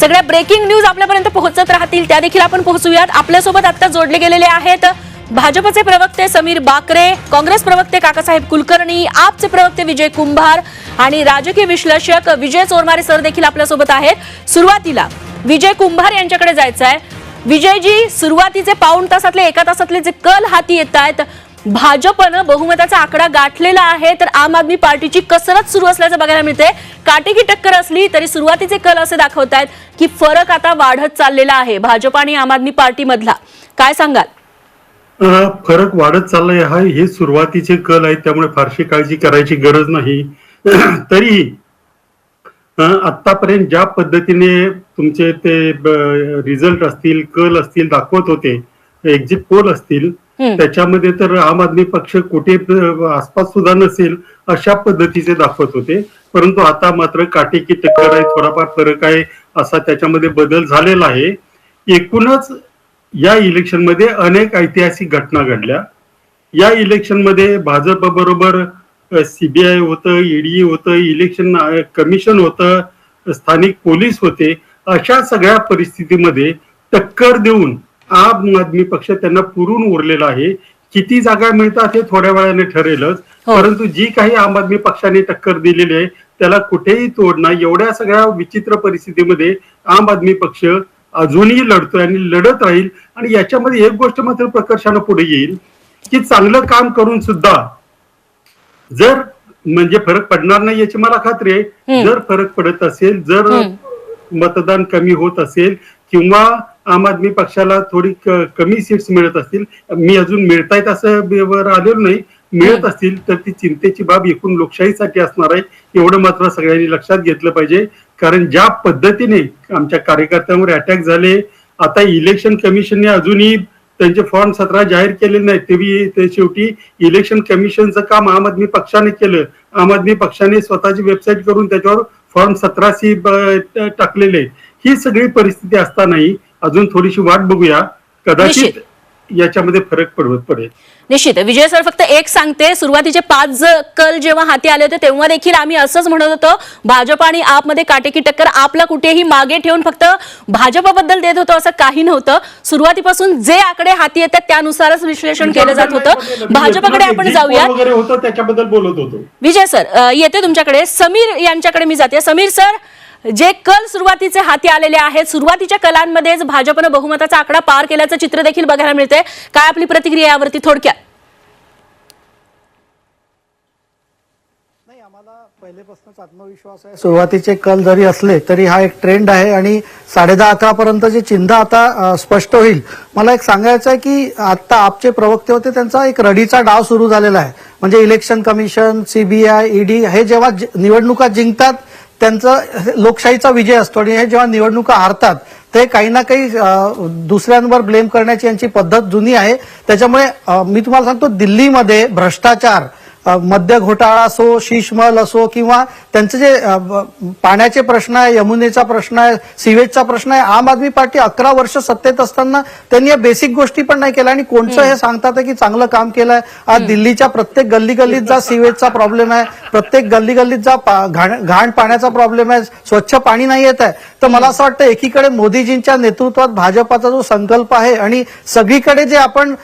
सगळ्या breaking news आपल्यापर्यंत पोहोचत राहतील त्या देखील आपण पोहोचूयात. आपल्यासोबत आता जोडले गेलेले आहेत भाजपचे प्रवक्ते समीर बाकरे काँग्रेस प्रवक्ते काकासाहेब कुलकर्णी आपचे प्रवक्ते विजय कुंभार आणि राजकीय विश्लेषक विजय चोरमारे सर देखील आपल्यासोबत आहेत. सुरुवातीला विजय कुंभार यांच्याकडे जायचं आहे विजयजी सुरुवातीचे पाऊण तासातले एका तासातले जे कल हाती येत आहेत भाजपनं बहुमताचा आकडा गाठलेला आहे तर आम आदमी पार्टीची कसरत सुरू असल्याचं बघायला मिळते काटेकी टक्कर असली तरी सुरुवातीचे कल असे दाखवत आहेत की फरक आता वाढत चाललेला आहे भाजप आणि आम आदमी पार्टी मधला काय सांगाल? फरक वाढत चाललाय हा हे सुरुवातीचे कल आहेत त्यामुळे फारशी काळजी करायची गरज नाही. तरी आतापर्यंत ज्या पद्धतीने तुमचे ते रिझल्ट असतील कल असतील दाखवत होते एक्झिट पोल असतील. त्याच्यामध्ये तर आम आदमी पक्ष कुठे आसपास सुद्धा नसेल अशा पद्धतीचे दाखवत होते. परंतु आता मात्र काटेकी टक्कर आहे थोडाफार फरक आहे असा त्याच्यामध्ये बदल झालेला आहे. एकूणच या इलेक्शनमध्ये अनेक ऐतिहासिक घटना घडल्या. या इलेक्शनमध्ये भाजप बरोबर सीबीआय होतं ईडी होतं इलेक्शन कमिशन होतं स्थानिक पोलीस होते. अशा सगळ्या परिस्थितीमध्ये टक्कर देऊन आम आदमी पक्ष त्यांना पुरून उरलेला आहे. किती जागा मिळतात हे थोड्या वेळाने ठरेलच. हो. परंतु जी काही आम आदमी पक्षाने टक्कर दिलेली आहे त्याला कुठेही तोड नाही. एवढ्या सगळ्या विचित्र परिस्थितीमध्ये आम आदमी पक्ष अजूनही लढतोय आणि लढत राहील. आणि याच्यामध्ये एक गोष्ट मात्र प्रकर्षानं पुढे येईल की चांगलं काम करून सुद्धा जर म्हणजे फरक पडणार नाही याची मला खात्री आहे. जर फरक पडत असेल जर मतदान कमी होत असेल किंवा आम आदमी पक्षाला थोडी कमी सीट्स मिळत असतील मी अजून मिळतायत असं आलेलो नाही. मिळत असतील तर ती चिंतेची बाब एकूण लोकशाहीसाठी असणार आहे एवढं मात्र सगळ्यांनी लक्षात घेतलं पाहिजे. कारण ज्या पद्धतीने आमच्या कार्यकर्त्यांवर अटॅक झाले आता इलेक्शन कमिशनने अजूनही त्यांचे फॉर्म सतरा जाहीर केले नाहीत तेव्हा ते शेवटी इलेक्शन कमिशनचं काम आम आदमी पक्षाने केलं. आम आदमी पक्षाने स्वतःची वेबसाईट करून त्याच्यावर फॉर्म सतराशे ब- टाकलेले. ही सगळी परिस्थिती असतानाही अजून थोडीशी वाट बघूया. कदाचित याच्यामध्ये फरक पडत पडेल. निश्चित. विजय सर फक्त एक सांगते सुरुवातीचे पाच कल जेव्हा हाती आले होते तेव्हा देखील आम्ही असंच म्हणत होतो भाजप आणि आपमध्ये काटेकी टक्कर आपला कुठेही मागे ठेवून फक्त भाजपबद्दल देत होतो असं काही नव्हतं. सुरुवातीपासून जे आकडे हाती येतात त्यानुसारच विश्लेषण केलं जात होतं. भाजपकडे आपण जाऊया वगैरे होतं त्याच्याबद्दल बोलत होतो. विजय सर अ, येते तुमच्याकडे. समीर यांच्याकडे मी जाते. समीर सर जे कल सुरुवातीचे हाती आलेले आहेत सुरुवातीच्या कलांमध्येच भाजपनं बहुमताचा आकडा पार केल्याचं चित्र देखील बघायला मिळते काय आपली प्रतिक्रिया यावरती थोडक्यात? नाही आम्हाला पहिलेपासूनच आत्मविश्वास आहे. सुरुवातीचे कल जरी असले तरी हा एक ट्रेंड आहे आणि साडेदहा अकरा पर्यंत जे चिन्ह आता स्पष्ट होईल. मला एक सांगायचं आहे की आता आपचे प्रवक्ते होते त्यांचा एक रडीचा डाव सुरू झालेला आहे. म्हणजे इलेक्शन कमिशन सीबीआय ईडी हे जेव्हा निवडणुका जिंकतात त्यांचं लोकशाहीचा विजय असतो आणि हे जेव्हा निवडणुका हारतात ते काही ना काही दुसऱ्यांवर ब्लेम करण्याची यांची पद्धत जुनी आहे. त्याच्यामुळे मी तुम्हाला सांगतो दिल्लीमध्ये भ्रष्टाचार मद्य घोटाळा असो शीशमहल असो किंवा त्यांचे जे पाण्याचे प्रश्न आहे यमुनेचा प्रश्न आहे सिवेजचा प्रश्न आहे आम आदमी पार्टी अकरा वर्ष सत्तेत असताना त्यांनी या बेसिक गोष्टी पण नाही केल्या. आणि कोणचं हे सांगतात की चांगलं काम केलंय? आज दिल्लीच्या प्रत्येक गल्ली गल्लीत जा सिवेजचा प्रॉब्लेम आहे. प्रत्येक गल्ली गल्लीत जा घाण पाण्याचा प्रॉब्लेम आहे. स्वच्छ पाणी नाही येत आहे. तर मला असं वाटतं एकीकडे मोदीजींच्या नेतृत्वात भाजपाचा जो संकल्प आहे आणि सगळीकडे जे आपण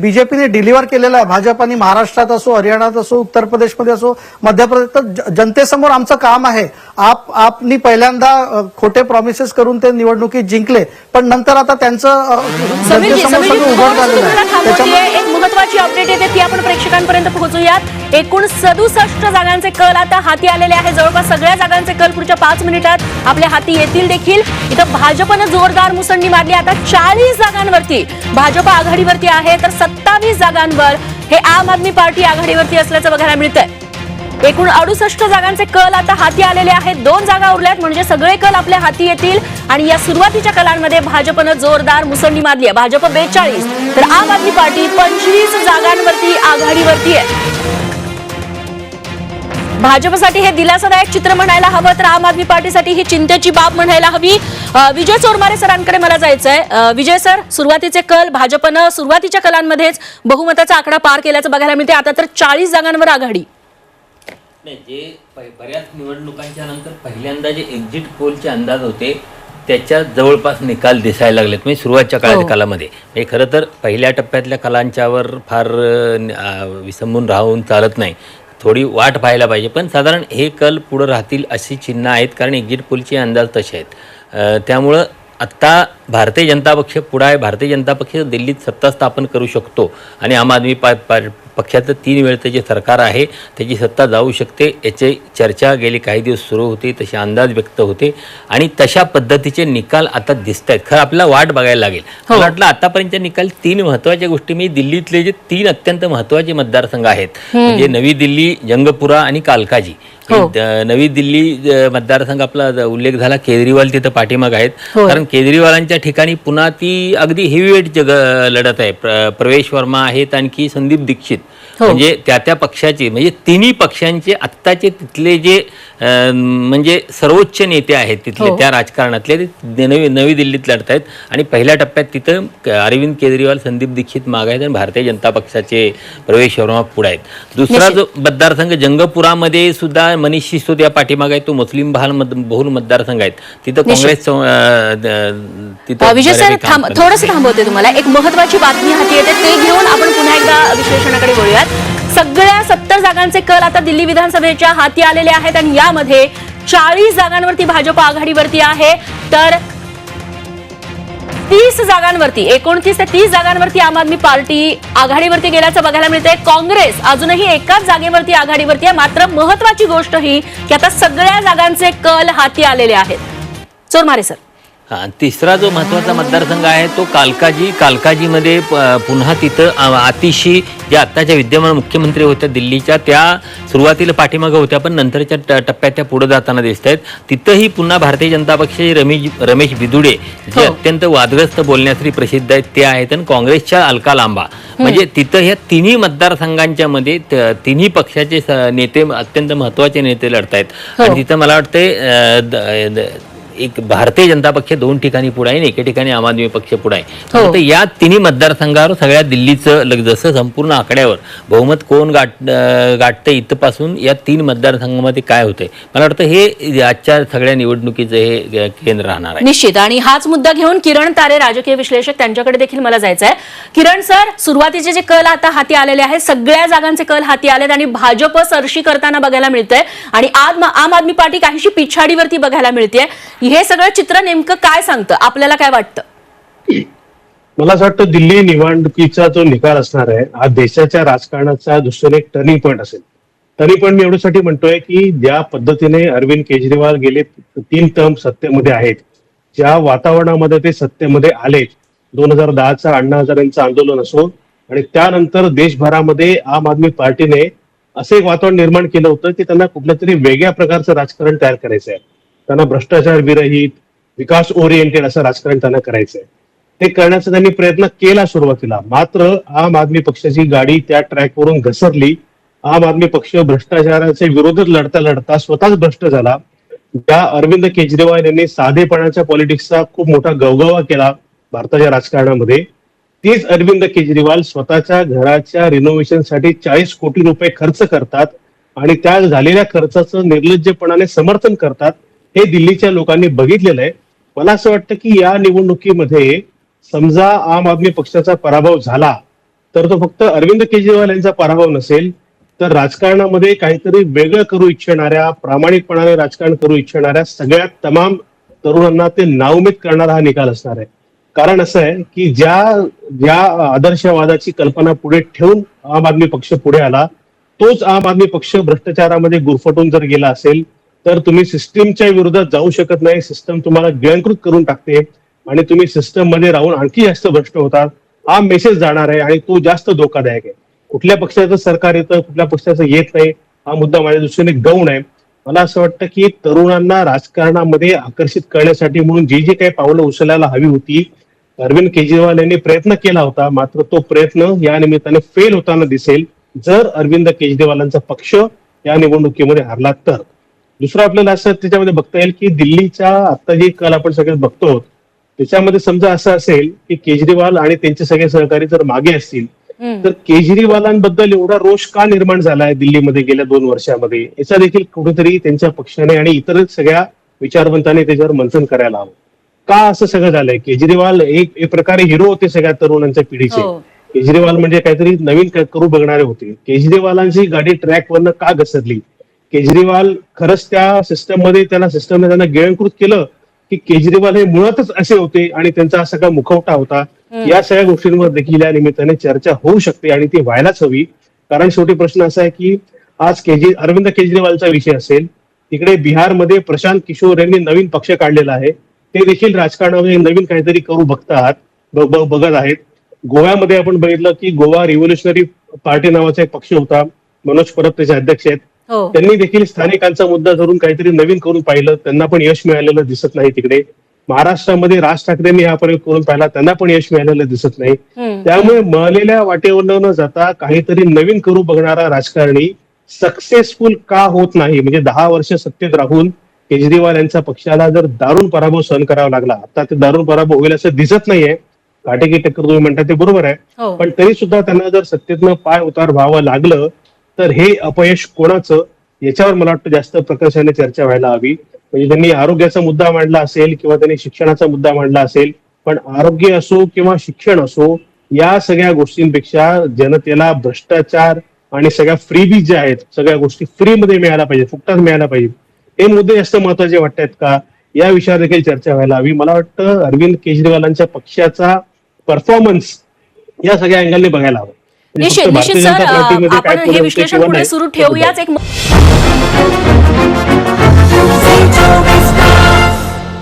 बीजेपीने डिलिव्हर केलेलं आहे भाजपाने महाराष्ट्रात असो हरियाणात असो उत्तर प्रदेशमध्ये असो मध्य प्रदेश तर जनतेसमोर आमचं काम आहे आप आपनी पहिल्यांदा खोटे प्रॉमिसेस करून ते निवडणुकीत जिंकले पण नंतर आता त्यांचं जनतेसमोर सगळं उघड झालेलं आहे. त्याच्यामुळे एक महत्वाची अपडेट येते ती आपण प्रेक्षकांपर्यंत पोहोचूयात एकूण सदुसष्ट जागांचे कल आता हाती आलेले आहे जवळपास सगळ्या जागांचे कल पुढच्या पाच मिनिटात आपल्या हाती येतील देखील. इथं भाजपनं जोरदार मुसंडी मारली. आता चाळीस जागांवरती भाजप आघाडीवरती आहे. तर सत्तावीस जागांवर हे आम आदमी पार्टी आघाडीवरती असल्याचं बघायला मिळतंय. एकूण अडुसष्ट जागांचे कल आता हाती आलेले आहेत. दोन जागा उरल्यात म्हणजे सगळे कल आपल्या हाती येतील. आणि या सुरुवातीच्या कलांमध्ये भाजपनं जोरदार मुसंडी मारली आहे. भाजप बेचाळीस तर आम आदमी पार्टी पंचवीस जागांवरती आघाडीवरती आहे. भाजपसाठी हे दिलासादायक चित्र म्हणायला हवं तर आम आदमी पार्टीसाठी ही चिंतेची बाब म्हणायला हवी. विजय चोरमारे सरांकडे मला जायचंय. अ, विजय सर सुरुवातीचे कल भाजपनं सुरुवातीच्या कलांमध्येच बहुमताचा आकडा पार केल्याचं बघायला मिळते आता तर चाळीस जागांवर आघाडी. जे बऱ्याच निवडणुकांच्या नंतर पहिल्यांदा जे एक्झिट पोलचे अंदाज होते त्याच्या जवळपास निकाल दिसायला लागलेत. म्हणजे सुरुवातच्या हो. काळाच्या कालामध्ये. म्हणजे खरं तर पहिल्या टप्प्यातल्या कलांच्यावर फार विसंबून राहून चालत नाही. थोडी वाट पाहायला पाहिजे. पण साधारण हे कल पुढं राहतील अशी चिन्ह आहेत कारण एक्झिट पोलचे अंदाज तसे आहेत. त्यामुळं आत्ता भारतीय जनता पक्ष पुढं आहे. भारतीय जनता पक्ष दिल्लीत सत्ता स्थापन करू शकतो. आणि आम आदमी पा पक्षाचं तीन वेळचं जे सरकार आहे त्याची सत्ता जाऊ शकते. याची चर्चा गेली काही दिवस सुरू होती तसे अंदाज व्यक्त होते. आणि तशा पद्धतीचे निकाल आता दिसत आहेत खरं आपल्याला वाट बघायला लागेल. मला वाटलं आतापर्यंतचे निकाल तीन महत्त्वाच्या गोष्टी. मी दिल्लीतले जे तीन अत्यंत महत्त्वाचे मतदारसंघ आहेत. म्हणजे नवी दिल्ली जंगपुरा आणि कालकाजी. हो. हे नवी दिल्ली मतदारसंघ आपला उल्लेख झाला केजरीवाल तिथं पाठीमाग आहेत. हो. कारण केजरीवालांच्या ठिकाणी पुन्हा ती अगदी हेवीवेट जग लढत आहे. प्र- प्रवेश वर्मा आहेत आणखी संदीप दीक्षित. हो. म्हणजे त्या त्या पक्षाचे म्हणजे तिन्ही पक्षांचे आत्ताचे तिथले जे म्हणजे सर्वोच्च नेते आहेत तिथले हो. त्या राजकारणातले ते नवी नवी दिल्लीत लढत आहेत. आणि पहिल्या टप्प्यात तिथं अरविंद केजरीवाल संदीप दीक्षित माग आहेत आणि भारतीय जनता पक्षाचे प्रवेश वर्मा पुढे आहेत. दुसरा जो मतदारसंघ जंगपुरामध्ये सुद्धा मनीष सिसोदिया पाठीमाग आहे? तो मुस्लिम बहाल मत बहुल मतदारसंघ आहेत. तिथं. काँग्रेस विजय सर थांब. थोडंसं थांबवते तुम्हाला. एक महत्वाची बातमी हाती येते ते घेऊन आपण पुन्हा एकदा विश्लेषणाकडे वळूयात. सगळ्या सत्तर जागांचे कल आता दिल्ली विधानसभेच्या हाती आलेले आहेत आणि यामध्ये चाळीस जागांवरती भाजप आघाडीवरती आहे. तर तीस जागांवरती एकोणतीस ते तीस जागांवरती आम आदमी पार्टी आघाडीवरती गेल्याचं बघायला मिळतंय. काँग्रेस अजूनही एकाच जागेवरती आघाडीवरती आहे. मात्र महत्वाची गोष्ट ही की आता सगळ्या जागांचे कल हाती आलेले आहेत. चोरमारे सर. हा तिसरा जो महत्त्वाचा मतदारसंघ आहे तो कालकाजी. कालकाजीमध्ये प- पुन्हा तिथं आतिशी ज्या आत्ताच्या विद्यमान मुख्यमंत्री होत्या दिल्लीच्या त्या सुरुवातीला पाठीमागं होत्या पण नंतरच्या ट- टप्प्यात त्या पुढे जाताना दिसत आहेत. तिथंही पुन्हा भारतीय जनता पक्षाचे रमेश रमेश बिदुडे जे हो. अत्यंत वादग्रस्त बोलण्यासाठी प्रसिद्ध आहेत ते आहेत आणि काँग्रेसच्या अलका लांबा. म्हणजे तिथं ह्या तिन्ही मतदारसंघांच्या मध्ये तिन्ही पक्षाचे नेते अत्यंत महत्त्वाचे नेते लढत आहेत हो. आणि तिथं मला वाटतंय एक भारतीय जनता पक्ष दोन ठिकाणी पुढे आहे आणि एके ठिकाणी आम आदमी पक्ष पुढे आहे हो. फक्त या तिन्ही मतदारसंघावर सगळ्या दिल्लीचं जसं संपूर्ण आकड्यावर बहुमत कोण गाठ गाठतं इथपासून या तीन मतदारसंघामध्ये काय होतंय? मला वाटतं हे आजच्या सगळ्या निवडणुकीचं हे केंद्र राहणार आहे. निश्चित. आणि हाच मुद्दा घेऊन किरण तारे राजकीय विश्लेषक त्यांच्याकडे देखील मला जायचं आहे किरण सर सुरुवातीचे जे कल आता हाती आलेले आहेत सगळ्या जागांचे कल हाती आलेत आणि भाजप सरशी करताना बघायला मिळतंय. आणि आम आदमी पार्टी काहीशी पिछाडीवरती बघायला मिळते हे सगळं चित्र नेमकं काय सांगतं? आपल्याला काय वाटतं? मला असं वाटतं दिल्ली निवडणुकीचा जो निकाल असणार आहे हा देशाच्या राजकारणाचा दृष्टीने एक टर्निंग पॉईंट असेल. टर्निंग पॉईंट मी एवढ्यासाठी म्हणतोय की ज्या पद्धतीने अरविंद केजरीवाल गेले तीन टर्म सत्तेमध्ये आहेत ज्या वातावरणामध्ये ते सत्तेमध्ये आले दोन हजार दहाचा अण्णा हजारेंचं आंदोलन असो आणि त्यानंतर देशभरामध्ये आम आदमी पार्टीने असं एक वातावरण निर्माण केलं होतं की त्यांना कुठल्या तरी वेगळ्या प्रकारचं राजकारण तयार करायचं आहे. त्यांना भ्रष्टाचार विरहित विकास ओरिएंटेड असं राजकारण त्यांना करायचंय. ते करण्याचा त्यांनी प्रयत्न केला सुरुवातीला. मात्र आम आदमी पक्षाची गाडी त्या ट्रॅकवरून घसरली. आम आदमी पक्ष भ्रष्टाचाराच्या विरोधात लढता लढता स्वतःच भ्रष्ट झाला. ज्या अरविंद केजरीवाल यांनी साधेपणाच्या पॉलिटिक्सचा खूप मोठा गवगवा केला भारताच्या राजकारणामध्ये तेच अरविंद केजरीवाल स्वतःच्या घराच्या रिनोव्हेशनसाठी चाळीस कोटी रुपये खर्च करतात आणि त्या झालेल्या खर्चाचं निर्लज्जपणाने समर्थन करतात. हे दिल्लीच्या लोकांनी बघितलेलं आहे. मला असं वाटतं की या निवडणुकीमध्ये समजा आम आदमी पक्षाचा पराभव झाला तर तो फक्त अरविंद केजरीवाल यांचा पराभव नसेल तर राजकारणामध्ये काहीतरी वेगळं करू इच्छिणाऱ्या प्रामाणिकपणाने राजकारण करू इच्छिणाऱ्या सगळ्या तमाम तरुणांना ते नाउमेद करणारा हा निकाल असणार आहे. कारण असं आहे की ज्या ज्या आदर्शवादाची कल्पना पुढे ठेवून आम आदमी पक्ष पुढे आला तोच आम आदमी पक्ष भ्रष्टाचारामध्ये गुरफटून जर गेला असेल तर तुम्ही सिस्टीमच्या विरोधात जाऊ शकत नाही. सिस्टम तुम्हाला गिळंकृत करून टाकते. आणि तुम्ही सिस्टममध्ये राहून आणखी जास्त भ्रष्ट होतात. हा मेसेज जाणार आहे आणि तो जास्त धोकादायक आहे. कुठल्या पक्षाचं सरकार येतं कुठल्या पक्षाचं येत नाही हा मुद्दा माझ्या दृष्टीने गौण आहे. मला असं वाटतं की तरुणांना राजकारणामध्ये आकर्षित करण्यासाठी म्हणून जी जी काही पावलं उचलायला हवी होती अरविंद केजरीवाल यांनी प्रयत्न केला होता. मात्र तो प्रयत्न या निमित्ताने फेल होताना दिसेल. जर अरविंद केजरीवालांचा पक्ष या निवडणुकीमध्ये हरला तर. दुसरं आपल्याला असं त्याच्यामध्ये बघता येईल की दिल्लीच्या आता जी कल आपण सगळे बघतो त्याच्यामध्ये समजा असं असेल की केजरीवाल आणि त्यांचे सगळे सहकारी जर मागे असतील तर केजरीवालांबद्दल एवढा रोष का निर्माण झालाय दिल्लीमध्ये गेल्या दोन वर्षामध्ये? याचा देखील कुठेतरी त्यांच्या पक्षाने आणि इतर सगळ्या विचारवंतांनी त्याच्यावर मंथन करायला हवं. का असं सगळं झालंय? केजरीवाल एक एक प्रकारे हिरो होते सगळ्या तरुणांच्या पिढीचे. हो. केजरीवाल म्हणजे काहीतरी नवीन करू बघणारे होते. केजरीवालांची गाडी ट्रॅक वरनं का घसरली? केजरीवाल खरंच त्या सिस्टममध्ये त्यांना सिस्टमने त्यांना गिळंकृत केलं की केजरीवाल हे मुळातच असे होते आणि त्यांचा हा सगळा मुखवटा होता. या सगळ्या गोष्टींवर देखील या निमित्ताने चर्चा होऊ शकते आणि ती व्हायलाच हवी. कारण शेवटी प्रश्न असा आहे की आज केजी अरविंद केजरीवालचा विषय असेल तिकडे बिहारमध्ये प्रशांत किशोर यांनी नवीन पक्ष काढलेला आहे. ते देखील राजकारणामध्ये नवीन काहीतरी करू बघतात बघत आहेत. गोव्यामध्ये आपण बघितलं की गोवा रिव्होल्युशनरी पार्टी नावाचा एक पक्ष होता. मनोज परब त्याचे अध्यक्ष आहेत. त्यांनी देखील स्थानिकांचा मुद्दा धरून काहीतरी नवीन करून पाहिलं. त्यांना पण यश मिळालेलं दिसत नाही तिकडे. महाराष्ट्रामध्ये राज ठाकरेंनी हा प्रयोग करून पाहिला त्यांना पण यश मिळालेलं दिसत नाही. त्यामुळे मळलेल्या वाटेवर न जाता काहीतरी नवीन करू बघणारा राजकारणी सक्सेसफुल का होत नाही म्हणजे दहा वर्ष सत्तेत राहून केजरीवाल यांच्या पक्षाला जर दारुण पराभव सहन करावा लागला आता ते दारुण पराभव होईल असं दिसत नाहीये. काटेकी टक्कर तुम्ही म्हणता ते बरोबर आहे. हो. पण तरी सुद्धा त्यांना जर सत्तेतनं पाय उतार व्हावं लागलं तर हे अपयश कोणाचं? याच्यावर मला वाटतं जास्त प्रकर्षाने चर्चा व्हायला हवी. म्हणजे त्यांनी आरोग्याचा मुद्दा मांडला असेल किंवा त्यांनी शिक्षणाचा मुद्दा मांडला असेल पण आरोग्य असो किंवा शिक्षण असो या सगळ्या गोष्टींपेक्षा जनतेला भ्रष्टाचार आणि सगळ्या फ्रीबीज ज्या आहेत सगळ्या गोष्टी फ्रीमध्ये मिळायला पाहिजे फुकटात मिळायला पाहिजे हे मुद्दे जास्त महत्त्वाचे वाटतात का? या विषयावर देखील चर्चा व्हायला हवी. मला वाटतं अरविंद केजरीवालांच्या पक्षाचा परफॉर्मन्स या सगळ्या अँगलने बघायला हवं. निश्चित फक्त निश्चित सर आपण हे विश्लेषण पुढे सुरू. ठेवूयाच एक